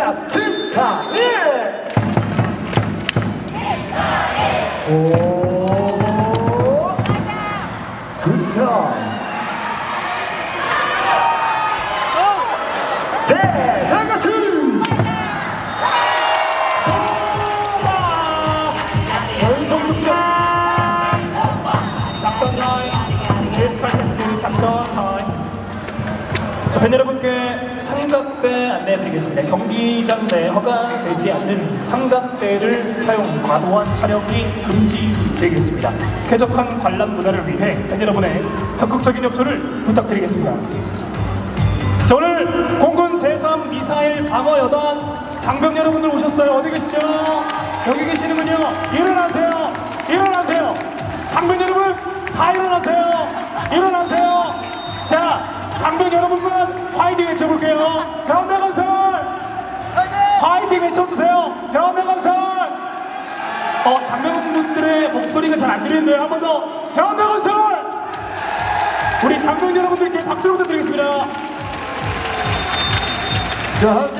자, 축하해! 네. 오, 그 구성! 네, 다 같이! 연속부착! 작전 날, 케이스 칼텍스 작전 날. 자, 팬 여러분께 삼각대 안내해드리겠습니다. 경기장 내 허가되지 않는 삼각대를 사용 과도한 촬영이 금지되겠습니다. 쾌적한 관람 문화를 위해 팬 여러분의 적극적인 협조를 부탁드리겠습니다. 자, 오늘 공군 제3 미사일 방어 여단 장병 여러분들 오셨어요. 어디 계시죠? 여기 계시는군요. 일어나세요. 일어나세요. 장병 여러분 다 일어나세요. 일어나세요. 자, 장병 여러분만 화이팅 외쳐볼게요. 현대 건설 화이팅 외쳐주세요. 현대 건설 어, 장병분들의 목소리가 잘 안 들리는데요. 한번 더 현대 건설 우리 장병 여러분들께 박수를 부탁드리겠습니다. 자,